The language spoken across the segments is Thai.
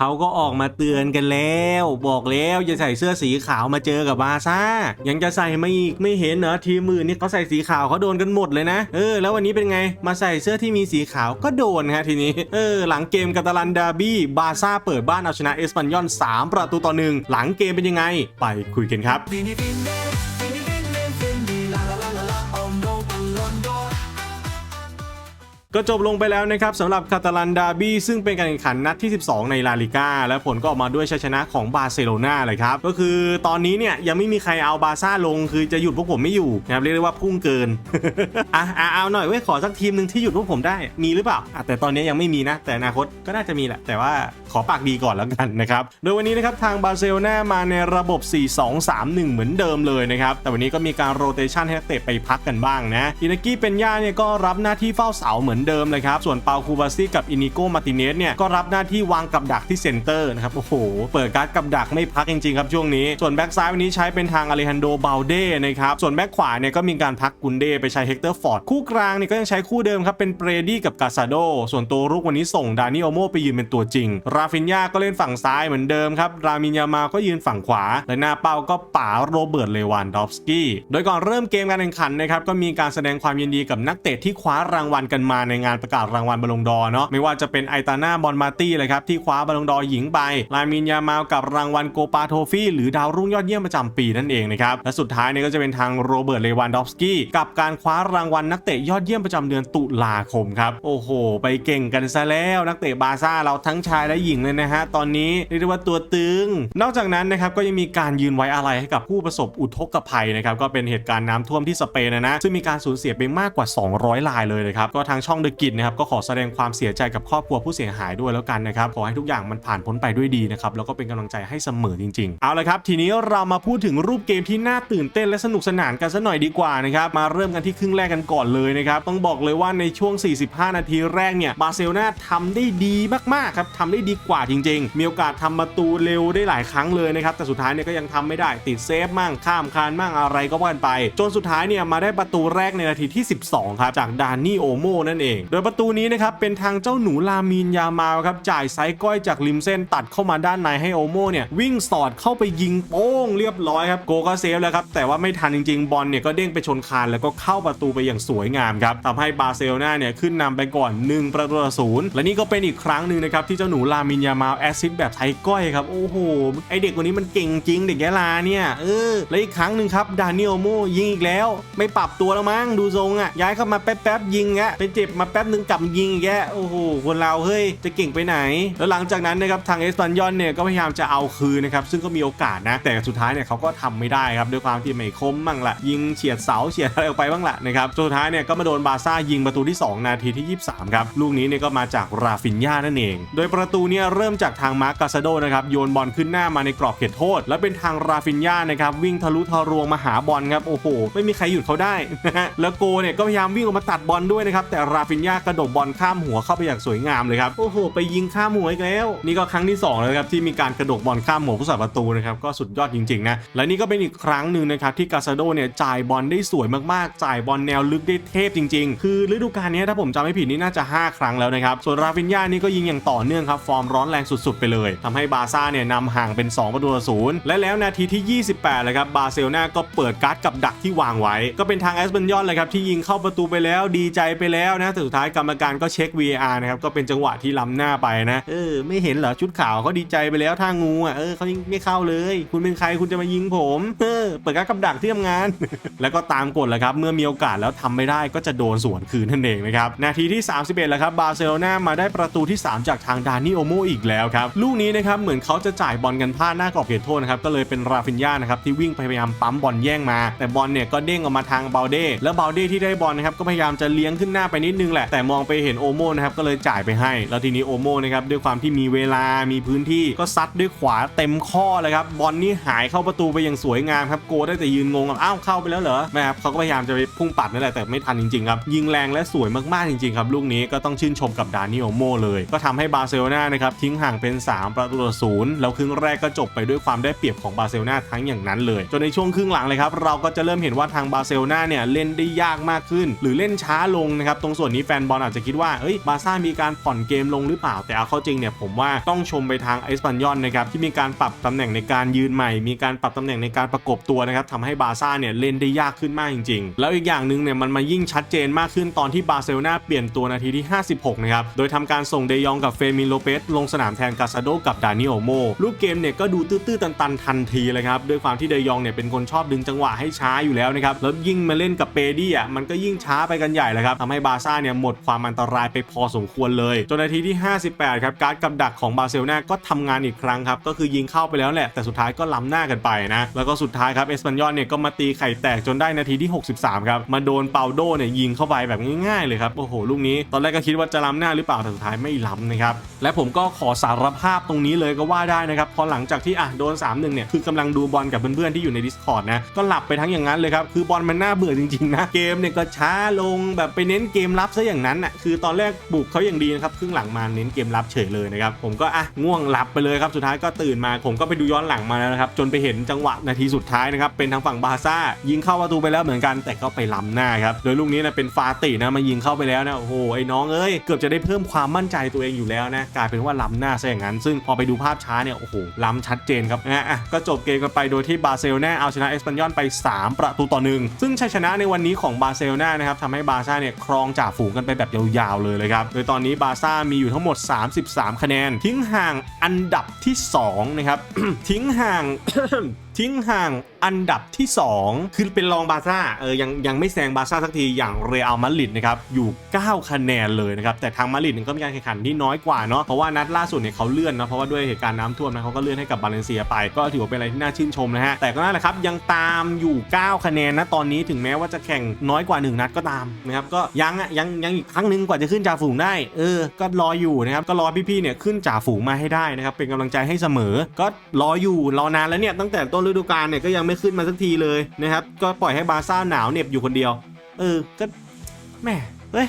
เขาก็ออกมาเตือนกันแล้ว บอกแล้วอย่าใส่เสื้อสีขาวมาเจอกับบาซ่ายังจะใส่มาอีกไม่เห็นเหรอทีมมือนี่เขาใส่สีขาวเขาโดนกันหมดเลยนะเออแล้ววันนี้เป็นไงมาใส่เสื้อที่มีสีขาวก็โดนฮะทีนี้เออหลังเกมกาตาลันดาบี้บาซ่าเปิดบ้านเอาชนะเอสปันยอน3 ประตูต่อหนึ่งหลังเกมเป็นยังไง ไปคุยกันครับ ก็จบลงไปแล้วนะครับสำหรับคาตาลันดาบี้ซึ่งเป็นการแข่งขันนัดที่ 12 ในลาลิก้าและผลก็ออกมาด้วยชัยชนะของบาร์เซโลนาเลยครับ ก็คือตอนนี้เนี่ยยังไม่มีใครเอาบาร์ซ่าลง คือจะหยุดพวกผมไม่อยู่นะครับเรียกได้ว่าพุ่งเกินอะอะเอาหน่อยเว้ยขอสักทีมหนึ่งที่หยุดพวกผมได้มีหรือเปล่าอะแต่ตอนนี้ยังไม่มีนะ แต่อนาคตก็น่าจะมีแหละ แต่ว่าขอปากดีก่อนแล้วกันนะครับโดยวันนี้นะครับทางบาร์เซโลนามาในระบบ 4-2-3-1 เหมือนเดิมเลยนะครับแต่วันนี้ก็มีการโรเตชันให้นักเตะไปพักกันบ้างนะอินากี้เป็นย่าเนี่ยก็รับหน้าที่เฝ้าเสาเหมือนเดิมเลยครับ ส่วนเปาคูบาซี่กับอินิโกมาติเนสเนี่ยก็รับหน้าที่วางกับดักที่เซนเตอร์นะครับโอ้โหเปิดการ์ดกับดักไม่พักจริงๆครับช่วงนี้ส่วนแบ็กซ้ายวันนี้ใช้เป็นทางอเลฮันโดเบลเด้นะครับส่วนแบ็กขวาเนี่ยก็มีการพักกุนเดไปใช้เฮกเตอร์ฟอร์ดคู่กลางเนี่ยก็ยังใช้คู่เดิมครับเป็นเปรดี้กับกาซาโดส่วนตัวรุกวันนี้ส่งดานิโอโมไปยืนเป็นตัวจริง ราฟินยาก็เล่นฝั่งซ้ายเหมือนเดิมครับรามินยามาก็ยืนฝั่งขวา และหน้าเป้าก็ป๋าโรเบิร์ตเลวานดอฟสกี้โดยก่อนเริ่มเกมการแข่งขันนะครับก็มีการแสดงความยินดีกับนักเตะที่คว้ารางวัลกันมาในงานประกาศรางวัลบอลลงดอร์เนาะไม่ว่าจะเป็นไอตาน่าบอลมาตี้เลยครับที่คว้าบอลลงดอร์หญิงไปลามินยามากับรางวัลโกปาโทฟี่หรือดาวรุ่งยอดเยี่ยมประจำปีนั่นเองนะครับและสุดท้ายเนี่ยก็จะเป็นทางโรเบิร์ตเลวานดอฟสกี้กับการคว้ารางวัลนักเตะยอดเยี่ยมประจำเดือนตุลาคมครับโอ้โห ไปเก่งกันซะแล้วนักเตะบาร์ซ่าเราทั้งชายและหญิงเลยนะฮะตอนนี้เรียกได้ว่าตัวตึง นอกจากนั้นนะครับก็ยังมีการยืนไว้อะไรให้กับผู้ประสบอุทกภัยนะครับก็เป็นเหตุการณ์น้ำท่วมที่สเปนนะนะซึ่งมีการสูญเสียไปมากกว่า 200รายเลยนะครับก็ทางช่องเดอะกิจนะครับก็ขอแสดงความเสียใจกับครอบครัวผู้เสียหายด้วยแล้วกันนะครับขอให้ทุกอย่างมันผ่านพ้นไปด้วยดีนะครับแล้วก็เป็นกำลังใจให้เสมอจริงๆ เอาละครับ ทีนี้เรามาพูดถึงรูปเกมที่น่าตื่นเต้นและสนุกสนานกันสัหน่อยดีกว่านะครับมาเริ่มกันที่ครึ่งแรกกันก่อนเลยนะครับต้องบอกเลยว่าในช่วง 45 นาทีแรกเนี่ยบาร์เซโลนาทำได้ดีมากๆครับทำได้ดีกว่าจริง ๆ มีโอกาสทำประตูเร็วได้หลายครั้งเลยนะครับแต่สุดท้ายเนี่ยก็ยังทำไม่ได้ติดเซฟมั่งข้ามคานมั่งอะไรก็ว่ากันไป จนสุดท้ายเนี่ยมาได้ประตูแรกในนาทีที่ 12 ครับจากดานนี่โอโมนั่นเองโดยประตูนี้นะครับเป็นทางเจ้าหนูลามีนยามาครับจ่ายไซก้อยจากริมเส้นตัดเข้ามาด้านในให้โอโมเนี่ยวิ่งสอดเข้าไปยิงโป้งเรียบร้อยครับโกก็เซฟแล้วครับแต่ว่าไม่ทันจริงๆบอลเนี่ยก็เด้งไปชนคานแล้วก็เข้าประตูไปอย่างสวยงามครับทำให้บาร์เซโลนาเนี่ยขึ้นนำไปก่อน 1 ประตูต่อศูนย์และนี่ก็เป็นอีกครั้งหนึ่งนะครับที่เจ้าหนูลามินยามาแอซิสแบบไทยก้อยครับโอ้โหไอเด็กคนนี้มันเก่งจริงเด็กยะลาเนี่ยเออและอีกครั้งหนึ่งครับดานิโอโมยิงอีกแล้ว ไม่ปรับตัวแล้วมั้งดูทรงอะย้ายเข้ามาแป๊บๆยิงอะเป็นเจ็บมาแป๊บหนึ่งกลับยิงอีกแกโอ้โหคนเราเฮ้ยจะเก่งไปไหน แล้วหลังจากนั้นนะครับทางเอสปันยอนเนี่ยก็พยายามจะเอาคืนนะครับซึ่งก็มีโอกาสนะ แต่สุดท้ายเนี่ยเขาก็ทำไม่ได้ครับด้วยความที่ไม่คมบ้างละยิงเฉียดเสาเฉียดอะไรออกไปบ้างละนะครับสุดท้ายเนี่ยก็มาโดนบาซ่ายิงประตูที่ 2 นาทีที่ 23 ครับลูกนี้เนี่ยก็มาจากราฟินญานั่นเอง โดยประตูเนี่ยเริ่มจากทางมาร์กกาซาโดนะครับโยนบอลขึ้นหน้ามาในกรอบเขตโทษ แล้วเป็นทางราฟินญานะครับวิ่งทะลุทะลวงมาหาบอลครับโอ้โหไม่มีใครหยุดเขาได้นะฮะแล้วโกเนี่ยก็พยายามวิ่งออกมาตัดบอลด้วยนะครับแต่ราฟินญากระโดดบอลข้ามหัวเข้าไปอย่างสวยงามเลยครับ โอ้โห ไปยิงข้ามหัวอีกแล้ว นี่ก็ครั้งที่2แล้วครับที่มีการกระโดดบอลข้ามหัวผู้สาประตูนะครับก็สุดยอดจริงๆนะ และนี่ก็เป็นอีกครั้งหนึ่งนะครับที่กาซาโดเนี่ยจ่ายบอลได้สวยมากๆ จ่ายบอลแนวลึกได้เทพจริง ๆ คือฤดูกาลนี้ถ้าผมจำไม่ผิดนี่น่าจะ 5 ครั้งแล้วนะครับ ส่วนราฟินญานี่ก็ยิงอย่างต่อเนื่องครับฟอร์มร้อนแรงสุดๆไปเลยทำให้บาร์ซ่าเนี่ยนำห่างเป็น 2 ประตูต่อศูนย์และแล้วนาทีที่ 28เลยครับบาร์เซโลนาก็เปิดการ์ดกับดักที่วางไว้ ก็เป็นทางแอสเบนยอนเลยครับที่ยิงเข้าประตูไปแล้วดีใจไปแล้วนะแต่สุดท้ายกรรมการก็เช็ค VAR นะครับก็เป็นจังหวะที่ล้ำหน้าไปนะเออไม่เห็นเหรอชุดขาวเขาดีใจไปแล้วท่างูอะเออเขายิงไม่เข้าเลย คุณเป็นใครคุณจะมายิงผมเออเปิดกร์ดกับดักที่ทำงาน แล้วก็ตามกฎแหละครับเมื่อมีโอกาสแล้วทำไม่ได้ก็จะโดนสวนคืนนั่นเองนะครับนาทีที่ 31แล้วครับบาร์เซโลนามาได้ประตูที่ 3 จากทางดานิโอโมอีกแล้วครับลูกนี้นะครับเหมือนเขาจะจ่ายบอลกันพลาดหน้ากรอบเขตโทษนะครับก็เลยเป็นราฟินญานะครับที่วิ่งพยายามปั๊มบอลแย่งมา แต่บอลเนี่ยก็เด้งออกมาทางเบลเด้แล้วเบลเด้ที่ได้บอลนะครับก็พยายามจะเลี้ยงขึ้นหน้าไปนิดนึงแหละ แต่มองไปเห็นโอโมนะครับก็เลยจ่ายไปให้ แล้วทีนี้โอโมนะครับด้วยความที่มีเวลามีพื้นที่ก็ซัดด้วยขวาเต็มข้อเลยครับบอลนี่หายเข้าประตูไปอย่างสวยงามครับโกได้แต่ยืนงงอ้าวเข้าไปแล้วเหรอแม่ครับเขาก็พยายามจะไปพุ่งปัดนั่นแหละแต่ไม่ทันจริงๆครับยิงแรงและสวยมากๆจริงๆครับลูกนี้ก็ต้องชื่นชมกับดานิโอโมเลย ก็ทำให้บาร์เซโลนานะครับทิ้งห่างเป็น 3 ประตูต่อศูนย์แล้วครึ่งแรกก็จบไปด้วยความได้เปรียบของบาร์เซโลนาทั้งอย่างนั้นเลยจนในช่วงครึ่งหลังเลยครับเราก็จะเริ่มเห็นว่าทางบาร์เซโลนาเนี่ยเล่นได้ยากมากขึ้น หรือเล่นช้าลงนะครับตรงส่วนนี้แฟนบอลอาจจะคิดว่าเอ้ยบาซ่ามีการผ่อนเกมลงหรือเปล่า แต่เอาเข้าจริงเนี่ยผมว่าต้องชมไปทางเอสปันยอนนะครับที่มีการปรับตำแหน่งในการยืนใหม่ มีการปรับตำแหน่งในการประกบตัวนะครับทำให้บาซ่าเนี่ยเล่นได้ยากขึ้นมากจริงๆ แล้วอีกอย่างหนึ่งเนี่ยมันมายิ่งชัดเจนมากขึ้นตอนที่บาร์เซโลนาเปลี่ยนตัวนาทีที่ 56 นะครับ โดยทำการส่งเดยองกับเฟมินโลเปสลงสนามแทนกาซาโดกับดานิโอโมลูกเกมเนี่ยก็ดูตื้อๆตันๆทันทีเลยครับ ด้วยความที่เดยองเนี่ยเป็นคนชอบดึงจังหวะให้ช้าอยู่แล้วนะครับ แล้วยิ่งมาเล่นกับเปดี้อะมันก็ยิ่งช้าไปกันใหญ่เลยครับทำให้บาซ่าเนี่ยหมดความอันตรายไปพอสมควรเลย จนนาทีที่ 58 ครับการ์ดกับดักของบาร์เซโลนาก็ทำงานอีกครั้งครับ ก็คือยิงเข้าไปแล้วแหละ แต่สุดท้ายก็ล้ำหน้ากันไปนะ แล้วก็สุดท้ายครับเอสปันยอนเนี่ยก็มาตีไข่แตกจนได้นาทีที่ 63 ครับ มาโดนเปาโดเนี่ยยิงเข้าไปแบบง่ายๆเลยครับ โอ้โห ลูกนี้ ตอนแรกก็คิดว่าจะล้ำหน้าหรือเปล่า แต่สุดท้ายไม่ล้ำนะครับ และผมก็ขอสารภาพตรงนี้เลยก็ว่าได้นะครับ พอหลังจากที่อะโดน 3-1 เนี่ย คือกำลังดูบอลกับเพื่อนๆที่อยู่ใน Discord นะ ก็หลับไปทั้งอย่างนั้นเลยครับ คือบอลมันน่าเบื่อจริงๆนะ เกมเนี่ยก็ช้าลงแบบไปเน้นเกมรับซะอย่างนั้นอะคือตอนแรกบุกเขาอย่างดีนะครับครึ่งหลังมาเน้นเกมรับเฉยเลยนะครับผมก็อะง่วงหลับไปเลยครับสุดท้ายก็ตื่นมา ผมก็ไปดูย้อนหลังมาแล้วนะครับจนไปเห็นจังหวะนาทีสุดท้ายนะครับเป็นทางฝั่งบาซ่ายิงเข้าประตูไปแล้วเหมือนกัน แต่ก็ไปล้ำหน้าครับโดยลูกนี้นะเป็นฟาตินะมายิงเข้าไปแล้วนะโอ้โหไอ้น้องเอ้ยเกือบจะได้เพิ่มความมั่นใจตัวเองอยู่แล้วนะกลายเป็นว่าล้ำหน้าซะอย่างนั้น ซึ่งพอไปดูภาพช้าเนี่ยโอ้โหล้ำชัดเจนครับนะอะก็จบเกมกันไปโดยที่บาร์เซโลนาเอาชนะเอสปันยอนไป 3 ประตูต่อหนึ่งซึ่งชัยชนะในวันนี้ของบาร์เซโลนานะครับทำให้บาร์ซ่าเนี่ยครองจ่าฝูงกันไปแบบยาวๆเลยเลยครับ โดยตอนนี้บาร์ซ่ามีอยู่ทั้งหมด 33 คะแนน ทิ้งห่างอันดับที่สองนะครับ ทิ้งห่าง ทิ้งห่างอันดับที่ 2 คือเป็นรองบาซ่าเออยังยังไม่แซงบาซ่าสักทีอย่างเรอัลมาดริดนะครับอยู่ 9 คะแนนเลยนะครับแต่ทางมาดริดนี่ก็มีการแข่งขันที่น้อยกว่าเนาะเพราะว่านัดล่าสุดเนี่ยเขาเลื่อนนะเพราะว่าด้วยเหตุการณ์น้ำท่วมนะเขาก็เลื่อนให้กับบาเลนเซียไป ก็ถือว่าเป็นอะไรที่น่าชื่นชมนะฮะแต่ก็นั่นแหละครับยังตามอยู่ 9 คะแนนนะตอนนี้ถึงแม้ว่าจะแข่งน้อยกว่า 1 นัดก็ตามนะครับก็ยังอะยังยังอีกครั้งหนึ่งกว่าจะขึ้นจ่าฝูงได้เออก็รออยู่นะครับก็รอพี่ๆเนี่ยขึ้นจ่าฝูงมาให้ได้นะครับเป็นกำลังใจให้เสมอ ก็รออยู่รอนานแล้วเนี่ยตั้งแต่ต้นฤดูกาลเนี่ยก็ยังไม่ขึ้นมาสักทีเลยนะครับ ก็ปล่อยให้บาร์ซ่าหนาวเหน็บอยู่คนเดียว เออ ก็แหม่เฮ้ย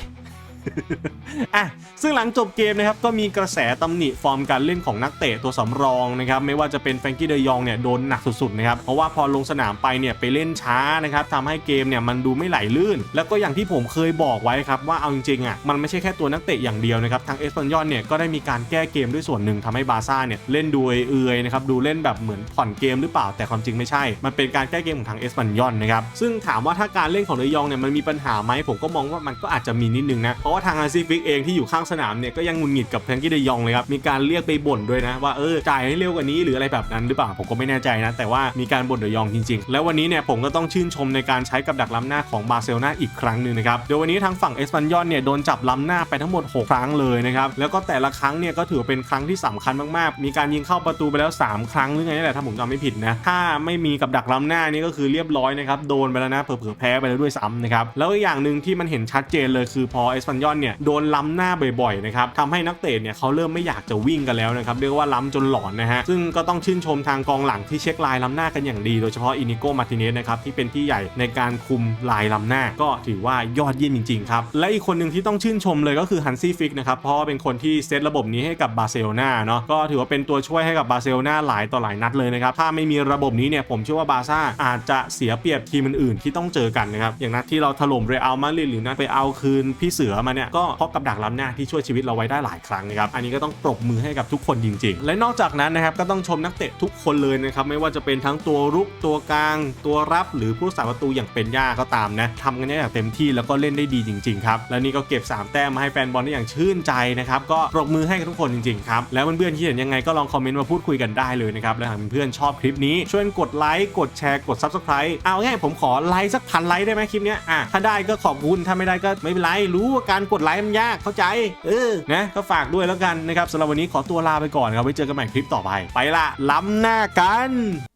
อะซึ่งหลังจบเกมนะครับก็มีกระแสตำหนิฟอร์มการเล่นของนักเตะตัวสำรองนะครับไม่ว่าจะเป็นแฟรงกี้เดยองเนี่ยโดนหนักสุดๆนะครับเพราะว่าพอลงสนามไปเนี่ยไปเล่นช้านะครับทำให้เกมเนี่ยมันดูไม่ไหลลื่น แล้วก็อย่างที่ผมเคยบอกไว้ครับว่าเอาจริงๆอะมันไม่ใช่แค่ตัวนักเตะอย่างเดียวนะครับทางเอสปันยอนเนี่ยก็ได้มีการแก้เกมด้วยส่วนหนึ่งทำให้บาซ่าเนี่ยเล่นดูเอื่อยนะครับดูเล่นแบบเหมือนผ่อนเกมหรือเปล่าแต่ความจริงไม่ใช่ มันเป็นการแก้เกมของทางเอสปันยอนนะครับซึ่งถามว่าถ้าการเล่นของเดยองเนี่ยมันมีปัญหาไหมผมก็มองว่ามันก็อาจจะมีนิดนึงนะเพราะว่าทางอาซีฟิกเองที่อยู่ข้างสนามเนี่ยก็ยังหงุนหงิดกับแฟรงกี้เดยองเลยครับมีการเรียกไปบ่นด้วยนะว่าเออจ่ายให้เร็วกว่านี้หรืออะไรแบบนั้นหรือเปล่าผมก็ไม่แน่ใจนะ แต่ว่ามีการบ่นเดยองจริง ๆ แล้ววันนี้เนี่ยผมก็ต้องชื่นชมในการใช้กับดักล้ำหน้าของบาร์เซโลนาอีกครั้งหนึ่งนะครับโดยวันนี้ทางฝั่งเอสปันยอนเนี่ยโดนจับล้ำหน้าไปทั้งหมด 6 ครั้งเลยนะครับแล้วก็แต่ละครั้งเนี่ยก็ถือเป็นครั้งที่สำคัญมากๆ มีการยิงเข้าประตูไปแล้ว 3 ครั้งหรือไงนี่แหละถ้าผมจำไม่ผิดนะถ้าไม่มีกับดักล้ำหน้านี่ก็คือเรียบร้อยนะครับโดนไปแล้วนะเผื่อๆแพ้ไปแล้วด้วยซ้ำนะครับแล้วอีกอย่างหนึ่งที่มันเห็นชัดเจนเลยคือพอเอสปันยอนเนี่ยโดนล้ำหน้าบ่อยๆนะครับทำให้นักเตะเนี่ยเขาเริ่มไม่อยากจะวิ่งกันแล้วนะครับเรียกว่าล้ำจนหลอนนะฮะซึ่งก็ต้องชื่นชมทางกองหลังที่เช็คลายล้ำหน้ากันอย่างดี โดยเฉพาะอินิโกมาติเนสนะครับที่เป็นที่ใหญ่ในการคุมลายล้ำหน้า ก็ถือว่ายอดเยี่ยมจริงๆครับและอีกคนหนึ่งที่ต้องชื่นชมเลยก็คือฮันซี่ฟิกนะครับเพราะว่าเป็นคนที่เซตระบบนี้ให้กับบาร์เซโลนาเนาะก็ถือว่าเป็นตัวช่วยให้กับบาร์เซโลนาหลายต่อหลายนัดเลยนะครับถ้าไม่มีระบบนี้เนี่ยผมเชื่อว่าบาร์ซ่าอาจจะเสียเปรียบทีมอื่นๆที่ต้องเจอกันนะครับอย่างนัดที่เราถล่มเรอัลมาดริดหรือนัดไปเอาคืนพี่เสือมาเนี่ยก็เพราะกับดักล้ำหน้าที่ช่วยชีวิตเราไว้ได้หลายครั้งนะครับอันนี้ก็ต้องปรบมือให้กับทุกคนจริง ๆ และนอกจากนั้นนะครับก็ต้องชมนักเตะทุกคนเลยนะครับไม่ว่าจะเป็นทั้งตัวรุกตัวกลาง ตัวรับหรือผู้รักษาประตูอย่างเป็นย่าก็ตามนะทำกันได้อย่างเต็มที่แล้วก็เล่นได้ดีจริงๆครับและนี่ก็เก็บ 3 แต้มมาให้แฟนบอลได้อย่างชื่นใจนะครับก็ปรบมือให้กับทุกคนจริงๆครับแล้วเพื่อนๆคิดเห็นยังไงก็ลองคอมเมนต์มาพูดคุยกันได้เลยนะครับและหากเพื่อนๆชอบคลิปนี้ช่วยกดไลค์กดแชร์กด Subscribe เอาง่ายผมขอไลค์สักพันไลค์ได้ไหมคลิปนี้อะถ้าได้ก็ขอบคุณถ้าไม่ได้ก็ไม่เป็นไรรู้ว่าการกดไลค์มันยากเข้าใจ เออนะก็ฝากด้วยแล้วกันนะครับสำหรับวันนี้ขอตัวลาไปก่อนครับไว้เจอกันใหม่คลิปต่อไปไปละล้ำหน้ากัน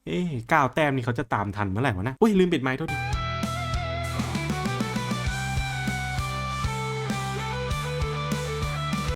เอ๊ะก้าวแต้มนี่เขาจะตามทันเมื่อไหร่วะนะอุ้ยลืมปิดไมค์โทษที